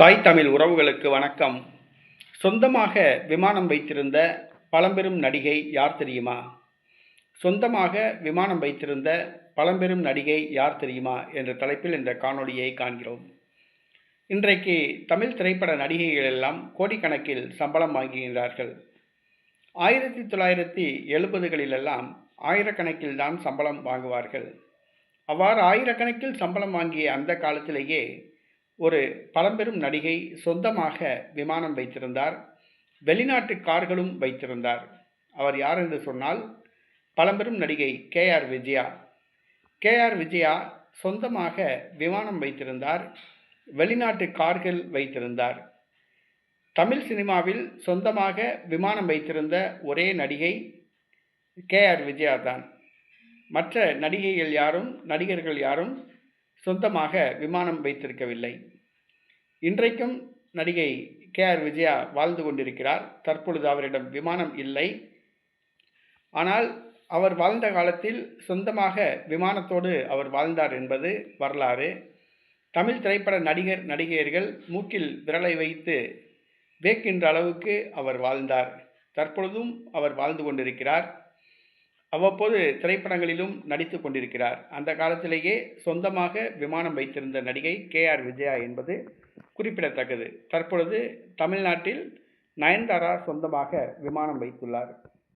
தாய் தமிழ் உறவுகளுக்கு வணக்கம். சொந்தமாக விமானம் வைத்திருந்த பழம்பெரும் நடிகை யார் தெரியுமா? சொந்தமாக விமானம் வைத்திருந்த பழம்பெரும் நடிகை யார் தெரியுமா? என்ற தலைப்பில் இந்த காணொளியை காண்கிறோம். இன்றைக்கு தமிழ் திரைப்பட நடிகைகள் எல்லாம் கோடிக்கணக்கில் சம்பளம் வாங்குகின்றார்கள். ஆயிரத்தி தொள்ளாயிரத்தி எழுபதுகளிலெல்லாம் ஆயிரக்கணக்கில் தான் சம்பளம் வாங்குவார்கள். அவ்வாறு ஆயிரக்கணக்கில் சம்பளம் வாங்கிய அந்த காலத்திலேயே ஒரு பழம்பெரும் நடிகை சொந்தமாக விமானம் வைத்திருந்தார் வெளிநாட்டு கார்களும் வைத்திருந்தார். அவர் யார் என்று சொன்னால் பழம்பெரும் நடிகை K R Vijaya. K R Vijaya சொந்தமாக விமானம் வைத்திருந்தார் வெளிநாட்டு கார்கள் வைத்திருந்தார். தமிழ் சினிமாவில் சொந்தமாக விமானம் வைத்திருந்த ஒரே நடிகை கே ஆர் விஜயா தான் மற்ற நடிகைகள் யாரும் நடிகர்கள் யாரும் சொந்தமாக விமானம் வைத்திருக்கவில்லை. இன்றைக்கும் நடிகை கே ஆர் விஜயா வாழ்ந்து கொண்டிருக்கிறார். தற்பொழுது அவரிடம் விமானம் இல்லை. ஆனால் அவர் வாழ்ந்த காலத்தில் சொந்தமாக விமானத்தோடு அவர் வாழ்ந்தார் என்பது வரலாறு. தமிழ் திரைப்பட நடிகர் நடிகையர்கள் மூக்கில் விரலை வைத்து வேக்கின்ற அளவுக்கு அவர் வாழ்ந்தார். தற்பொழுதும் அவர் வாழ்ந்து கொண்டிருக்கிறார். அவ்வப்போது திரைப்படங்களிலும் நடித்து கொண்டிருக்கிறார். அந்த காலத்திலேயே சொந்தமாக விமானம் வைத்திருந்த நடிகை கே ஆர் விஜயா என்பது குறிப்பிடத்தக்கது. தற்பொழுது தமிழ்நாட்டில் நயன்தாரா சொந்தமாக விமானம் வைத்துள்ளார்.